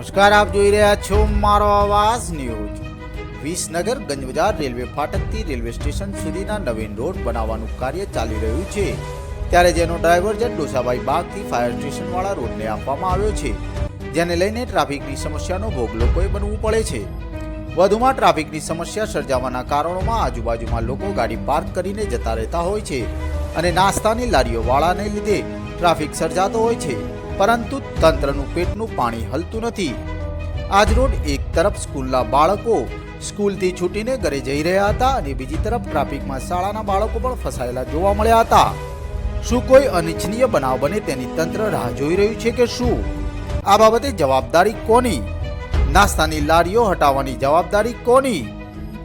નમસ્કાર, આપ જોઈ રહ્યા છો મારો આવાજ ન્યૂઝ. વિસનગર ગંજબજાર રેલવે ફાટકથી રેલવે સ્ટેશન સુધીના નવીન રોડ બનાવવાનું કાર્ય ચાલી રહ્યું છે. ત્યારે જેનો ડાયવર્જન ડોસાભાઈ બાગથી ફાયર સ્ટેશનવાળા રોડને આપવામાં આવ્યો છે, જેને લઈને ટ્રાફિકની સમસ્યાનો ભોગ લોકોએ બનવું પડે છે. વધુમાં ટ્રાફિકની સમસ્યા સર્જાવાના કારણોમાં આજુબાજુમાં લોકો ગાડી પાર્ક કરીને જતા રહેતા હોય છે અને નાસ્તાની લારીઓવાળાને લીધે ટ્રાફિક સર્જાતો હોય છે. પરંતુ તંત્રનું પેટનું પાણી હલતું નથી. આજ રોડ એક તરફ સ્કૂલના બાળકો સ્કૂલથી છૂટીને ઘરે જઈ રહ્યા હતા અને બીજી તરફ ટ્રાફિકમાં શાળાના બાળકો પણ ફસાયેલા જોવા મળ્યા હતા. શું કોઈ અનિચ્છનીય બનાવ બને તેની તંત્ર રાહ જોઈ રહ્યું છે કે શું? આ બાબતે જવાબદારી કોની? નાસ્તાની લારીઓ હટાવવાની જવાબદારી કોની?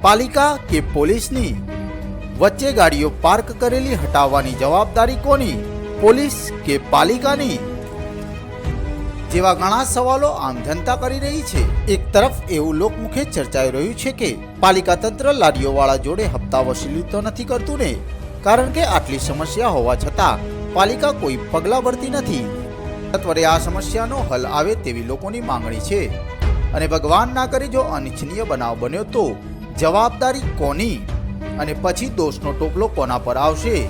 પાલિકા કે પોલીસની? વચ્ચે ગાડીઓ પાર્ક કરેલી હટાવવાની જવાબદારી કોની? પોલીસ કે પાલિકાની? જેવા ઘણા સવાલો આમ જનતા કરી રહી છે. એક તરફ એવું લોકમુખે ચર્ચાઈ રહ્યું છે કે પાલિકા તંત્ર લારીઓવાળા જોડે હપ્તા વસૂલી તો નથી કરતું ને, કારણ કે આટલી સમસ્યા હોવા છતાં પાલિકા કોઈ પગલાં ભરતી નથી. તત્વરે આ સમસ્યાનો હલ આવે તેવી લોકોની માંગણી છે. અને ભગવાન ના કરે જો અનિચ્છનીય બનાવ બન્યો તો જવાબદારી કોની? અને પછી દોષનો ટોપલો કોના પર આવશે?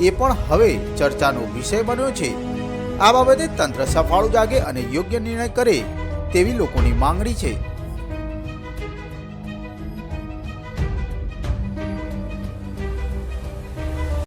એ પણ હવે ચર્ચાનો વિષય બન્યો છે. આ બાબતે તંત્ર સફાળું જાગે અને યોગ્ય નિર્ણય કરે તેવી લોકોની માંગણી છે.